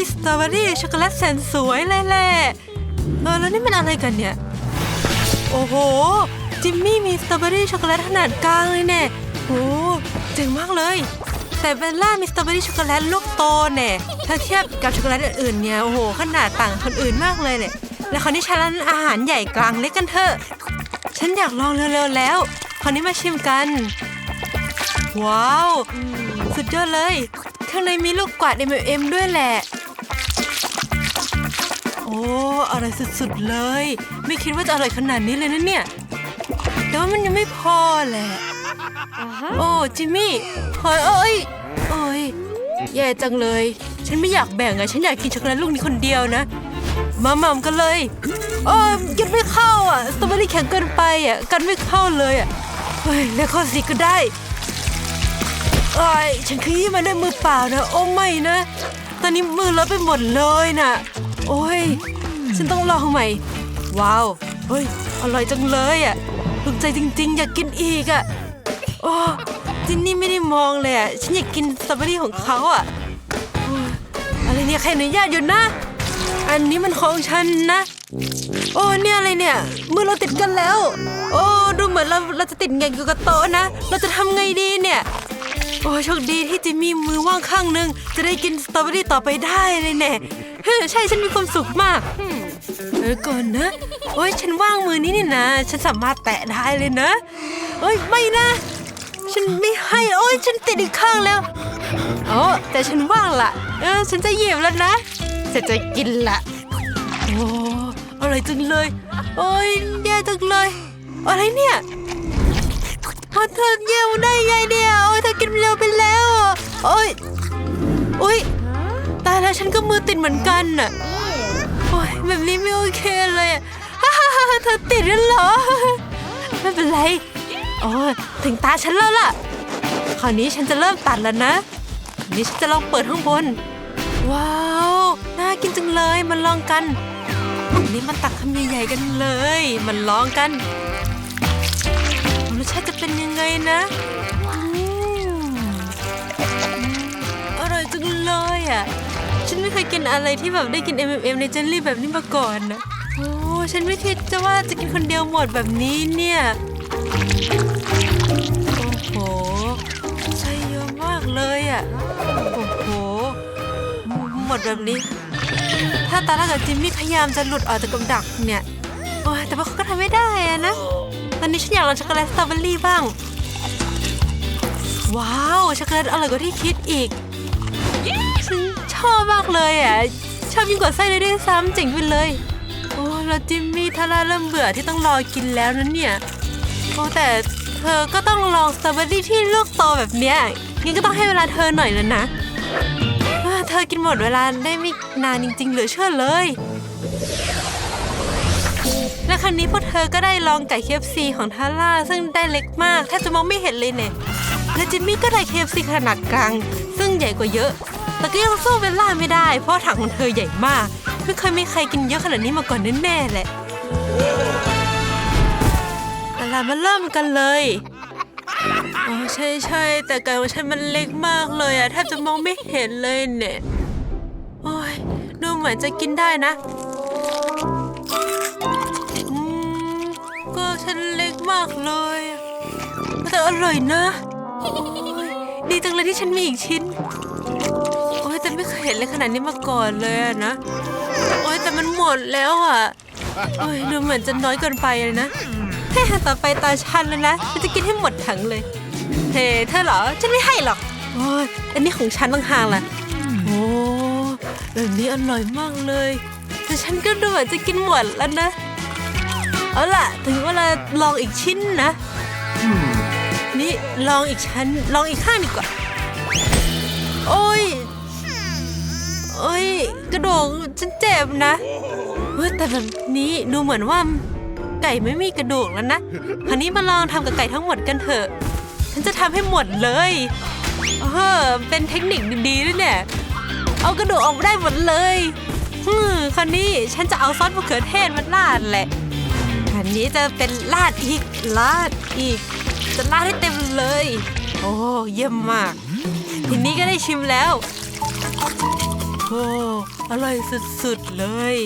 มีสตรอเบอรี่ช็อกโกแลตแสนสวยเลยแหละเออแล้วนี่มันอะไรกันเนี่ย โอ้โห จิมมี่มีสตรอเบอรี่ช็อกโกแลตขนาดกลางเลยเนี่ยโอ้เจ๋งมากเลย แต่เบลล่ามีสตรอเบอรี่ช็อกโกแลตลูกโตเนี่ยถ้าเทียบกับช็อกโกแลตอื่นๆเนี่ยโอ้โหขนาดต่างคนอื่นมากเลยเนี่ยแล้วคราวนี้ฉันอาหารใหญ่กลางเล็กกันเถอะฉันอยากลองเร็วๆแล้ว คราวนี้มาชิมกัน ว้าว สุดยอดเลยข้างในมีลูกกวาด M&M ด้วยแหละ อ้อร่อยสุดๆเลย ไม่คิดว่าจะอร่อยขนาดนี้เลยนะเนี่ย แต่ว่ามันยังไม่พอแหละ โอ้จิมมี่เฮ้ยเอ้ยโอ้ยแย่จังเลย ฉันไม่อยากแบ่งอะฉันอยากกินช็อกโกแลตลูกนี้คนเดียวนะมาหม่ำกันเลยโอ้ยกินไม่เข้าอะสตรอเบอรี่แข็งเกินไปอะกันไม่เข้าเลยอะเฮ้ยแล้วข้อสิก็ได้เอ้ยฉันขยี้มันด้วยมือเปล่านะ โอ้ไม่นะ ตอนนี้มือเลอะไปหมดเลยน่ะ โอ้ย ฉันต้องลองใหม่ ว้าว เฮ้ย อร่อยจังเลยอะถูกใจจริง ๆ อยากกินอีกอะ โอ้จินนี่ไม่ได้มองเลยอะ ฉันอยากกินสตรอเบอรี่ของเขาอะออะไรเนี่ยใครอนุญาตอยู่นะ อันนี้มันของฉันนะ โอ้เนี่ยอะไรเนี่ย มือเราติดกันแล้ว โอ้ดูเหมือนเราเราจะติดแงกอยู่กับโต๊ะนะ เราจะทำไงดีเนี่ยโอ้โชคดีที่จิมมี่มือว่างข้างหนึง จะได้กินสตรอเบอรี่ต่อไปได้เลยแน่ เฮ้ยใช่ฉันมีความสุขมากเออก่อนนะโอ้ยฉันว่างมือนี้นี่นะ ฉันสามารถแตะได้เลยนะโอ้ยไม่นะ ฉันไม่ให้โอ้ยฉันติดอีกข้างแล้วโอ้แต่ฉันว่างละเออฉันจะเหยียบแล้วนะจะจะกินละโอ้อร่อยจังเลย โอ้ยแย่จังเลย อะไรเนี่ยพอเธอเยี่ยวได้ไงเนี่ยโอ้ยเธอกินเร็วไปแล้วอะโอ้ยโอ้ย แล้วฉันก็มือติดเหมือนกันน่ะโอ้ยแบบนี้ไม่โอเคเลยฮ่าฮ่าฮ่าเธอติดแล้วเหรอ ไม่เป็นไรโอ้ยถึงตาฉันแล้วล่ะ คราวนี้ฉันจะเริ่มตัดแล้วนะนนี้ฉันจะลองเปิดข้างบน ว้าว น่ากินจังเลยมันลองกันนนี้มันตักคำใหญ่ๆกันเลย มันลองกันรสชาติจะเป็นยังไงนะ นไม่เคยกินอะไรที่แบบได้กิน M&M ในเจลลี่แบบนี้มาก่อนนะโอ้ฉันไม่คิดจะว่าจะกินคนเดียวหมดแบบนี้เนี่ย โอ้โหใช่เยอะมากเลยอะ โอ้โห หมดแบบนี้ ถ้าตาลากับจิมมี่พยายามจะหลุดออกจากกับดักเนี่ยโอ้แต่ว่าเขาก็ทำไม่ได้อะนะ ตอนนี้ฉันอยากลองช็อกโกแลตสตรอเบอรี่บ้าง ว้าว ช็อกโกแลตอร่อยกว่าที่คิดอีก ชอบมากเลยอะ ชอบยิ่งกว่าไส้เลยด้วยซ้ำเจ๋งไปเลย โอ้แล้วจิมมี่ทาร่าเริ่มเบื่อที่ต้องรอกินแล้วนะเนี่ย โอ้แต่เธอก็ต้องลองสตรอเบอรี่ที่ลูกโตแบบเนี้ยงั้นก็ต้องให้เวลาเธอหน่อยแล้วนะเธอกินหมดเวลาได้ไม่นานจริงๆเหลือเชื่อเลย และครั้งนี้พวกเธอก็ได้ลองไก่ KFC ของทาร่าซึ่งได้เล็กมากแทบจะมองไม่เห็นเลยเนี่ยและจิมมี่ก็ได้ KFC ขนาดกลาง ซึ่งใหญ่กว่าเยอะ แต่ก็ยังสู้เบลล่าไม่ได้ เพราะถังของเธอใหญ่มาก ไม่เคยมีใครกินเยอะขนาดนี้มาก่อนแน่ๆแหละเอาล่ะมาเริ่มกันเลยอ๋อใช่ใช่แต่ไก่ของฉันมันเล็กมากเลยอะแทบจะมองไม่เห็นเลยเนี่ย โอ้ยดูเหมือนจะกินได้นะอืมก็ฉันเล็กมากเลยแต่อร่อยนะ ดีจังเลยที่ฉันมีอีกชิ้น ไม่เคยเห็นเลยขนาดนี้มาก่อนเลยอะนะ โอ้ยแต่มันหมดแล้วอะโอ้ยดูเหมือนจะน้อยเกินไปเลยนะเฮ้ต่อไปตาฉันแล้วนะฉันจะกินให้หมดถังเลย เฮ้เธอเหรอ ฉันไม่ให้หรอก โอ้ยอันนี้ของฉันต่างหากล่ะ โอ้แบบนี้อร่อยมากเลย แต่ฉันก็ดูเหมือนจะกินหมดแล้วนะ เอาล่ะ ถึงเวลาลองอีกชิ้นนะ นี่ลองอีกชั้น ลองอีกข้างดีกว่า โอ้ย โอ้ย กระโดงฉันเจ็บนะเฮ้ยแต่แบบนี้ดูเหมือนว่าไก่ไม่มีกระดูกแล้วนะคราวนี้มาลองทำกับไก่ทั้งหมดกันเถอะ ฉันจะทำให้หมดเลยเออเป็นเทคนิคดีๆด้วยเนี่ย เอากระดูกออกมาได้หมดเลยฮึคราวนี้ฉันจะเอาซอสมะเขือเทศมาราดแหละอันนี้จะเป็นราดอีกราดอีก จะราดให้เต็มเลย โอ้เยี่ยมมาก ทีนี้ก็ได้ชิมแล้ว โอ้อร่อยสุดๆเลย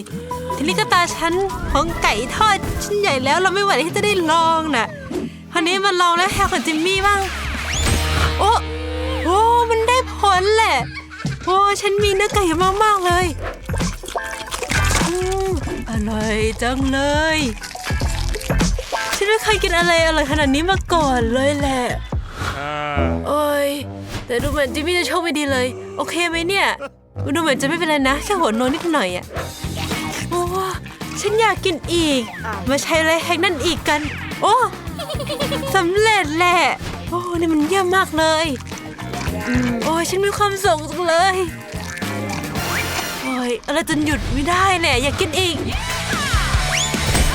ทีนี้ก็ตาฉันของไก่ทอดชิ้นใหญ่แล้วเราไม่ไหวที่จะได้ลองน่ะคราวนี้มาลองแล้วแฮร์ของจิมมี่บ้าง โอ้โอ้มันได้ผลแหละ โอ้ฉันมีเนื้อไก่มากๆเลยอืมอร่อยจังเลย ฉันไม่เคยกินอะไรอร่อยขนาดนี้มาก่อนเลยแหละโอ้ยแต่ดูเหมือนจิมมี่จะโชคไม่ดีเลย โอเคไหมเนี่ย ดูเหมือนจะไม่เป็นไรนะแค่หัวโนนิดหน่อยอะโอ้ฉันอยากกินอีก มาใช้ไรแฮกนั่นอีกกัน โอ้สำเร็จแหละ โอ้นี่มันเยี่ยมมากเลยโอ้ยฉันมีความสุขจังเลยโอ้ยอะไรจนหยุดไม่ได้แหละอยากกินอีก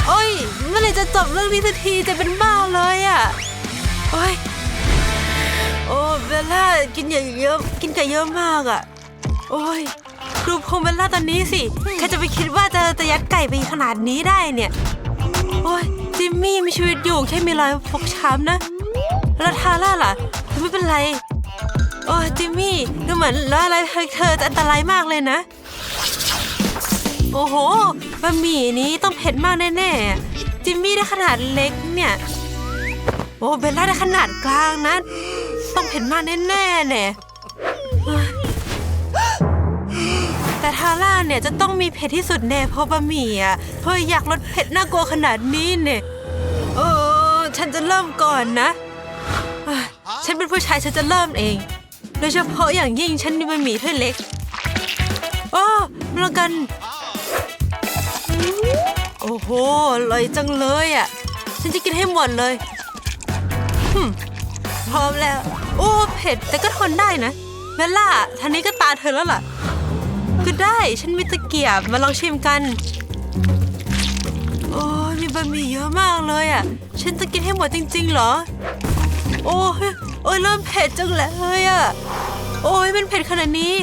โอ้ยเมื่อไรจะจบเรื่องนี้สักทีจะเป็นบ้าเลยอะโอ้ยโอ้เบลล่ากินเยอะกินไก่เยอะมากอะ โอ้ยดูพงเบลล่าตอนนี้สิใครจะไปคิดว่าจะจะยัดไก่ไปขนาดนี้ได้เนี่ย โอ้ยจิมมี่มีชีวิตอยู่แค่มีรอยฟกช้ำนะแล้วทาร่าล่ะเธอไม่เป็นไร โอ้ยจิมมี่ดูเหมือนแล้วอะไรเธอเธอจะอันตรายมากเลยนะ โอ้โหบะหมี่นี้ต้องเผ็ดมากแน่ๆจิมมี่ได้ขนาดเล็กเนี่ยโอ้เบลล่าได้ขนาดกลางนะ ต้องเผ็ดมากแน่ๆเนี่ย แต่ทาร่าเนี่ยจะต้องมีเผ็ดที่สุดแน่เพราะบะหมี่อะเฮ้ยอยากลดเผ็ดน่ากลัวขนาดนี้เนี่ยเออฉันจะเริ่มก่อนนะ ฉันเป็นผู้ชายฉันจะเริ่มเอง โดยเฉพาะอย่างยิ่งฉันมีบะหมี่ถ้วยเล็กโอ้มาแล้วกัน โอ้โหอร่อยจังเลยอะ ฉันจะกินให้หมดเลยพร้อมแล้ว โอ้เผ็ดแต่ก็ทนได้นะเบลล่าท่านี้ก็ตาเธอแล้วล่ะ ได้ ฉันมีตะเกียบมาลองชิมกัน โอ้ยมีบะหมี่เยอะมากเลยอะ ฉันจะกินให้หมดจริง ๆ เหรอ โอ้ยโอ้ยเริ่มเผ็ดจังเลยอะ โอ้ยมันเผ็ดขนาดนี้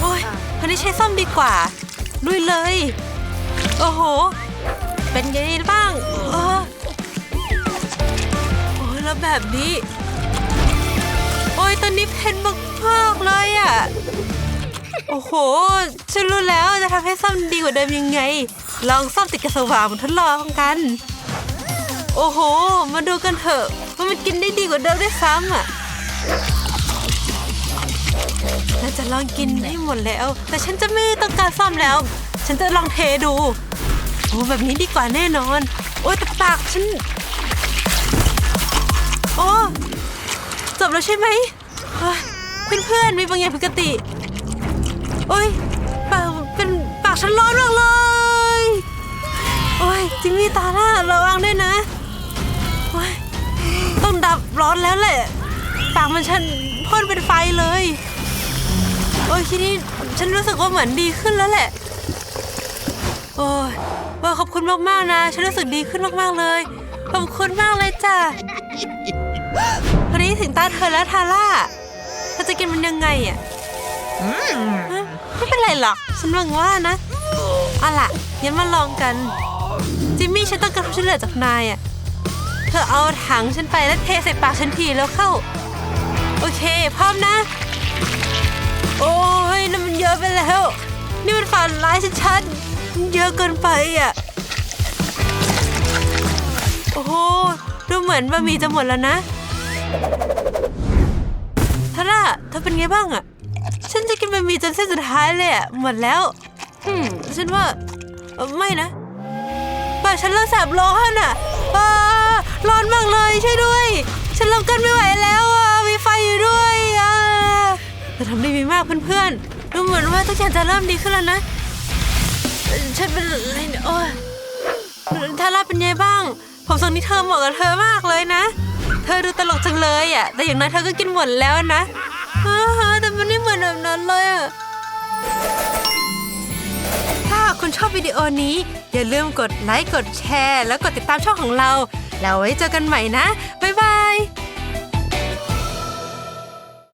โอ้ยคันนี้ใช้ส้อมดีกว่าลุยเลย โอ้โห เป็นไงบ้างเออโอ้ยแล้วแบบนี้ โอ้ยตอนนี้เผ็ดมากๆเลยอะ โอ้โห ฉันรู้แล้วจะทำให้ซ่อมดีกว่าเดิมยังไง ลองซ่อมติดกระสว่างทดลองกัน โอ้โห มาดูกันเถอะว่ามันกินได้ดีกว่าเดิมได้วยซ้ำอะเราจะลองกินให้หมดแล้ว แต่ฉันจะไม่ต้องการซ่อมแล้ว ฉันจะลองเทดู โอ้แบบนี้ดีกว่าแน่นอน โอ้ยแต่ปากฉัน โอ้จบแล้วใช่ไหมเพื่อนๆมีบางอย่างผิดปกติ โอ้ยปากเป็นปากฉันร้อนมากเลย โอ้ยจิมมี่ตาล่าระวังด้วยนะ โอ้ยต้องดับร้อนแล้วแหละ ปากมันฉันพ่นเป็นไฟเลย โอ้ยทีนี้ฉันรู้สึกว่าเหมือนดีขึ้นแล้วแหละ โอ้ยว่าขอบคุณมากๆนะ ฉันรู้สึกดีขึ้นมากๆเลย ขอบคุณมากเลยจ้ะวันนี้ถึงตาเธอแล้วทาร่าเธอจะกินมันยังไงอะฮะ ไม่เป็นไรหรอก ฉันหวังว่านะเอาล่ะงั้นมาลองกัน จิมมี่ฉันต้องการความช่วยเหลือจากนายอะ เธอเอาถังฉันไปแล้วเทใส่ปากฉันทีแล้วเข้า โอเค พร้อมนะ โอ้ยนั่นมันเยอะไปแล้ว นี่มันฝันร้ายชัดๆมันเยอะเกินไปอะ โอ้โหดูเหมือนบะหมี่จะหมดแล้วนะทาร่าเธอเป็นไงบ้างอะ ฉันจะกินบะหมี่จนเส้นสุดท้ายเลยอะหมดแล้วอืมฉันว่าเอ่อไม่นะปากฉันเริ่มแสบร้อนอะอ่าร้อนมากเลยช่วยด้วย ฉันลงกันไม่ไหวแล้วอะมีไฟอยู่ด้วยอะเธอทำได้ดีมากเพื่อนๆดูเหมือนว่าทุกอย่างจะเริ่มดีขึ้นแล้วนะเอ่อฉันเป็นอะไรเนี่ยโอ้ย ทาร่าเป็นไงบ้าง ผมทรงนี้เธอเหมาะกับเธอมากเลยนะ เธอดูตลกจังเลยอะ แต่อย่างน้อยเธอก็กินหมดแล้วนะอ้าวแต่มั นไม่เหมือนแบบนั้นเลยอะถ้าคุณชอบวิดีโอนี้ อย่าลืมกดไลค์ กดแชร์ แล้วกดติดตามช่องของเรา แล้วไว้เจอกันใหม่นะ บ๊ายบาย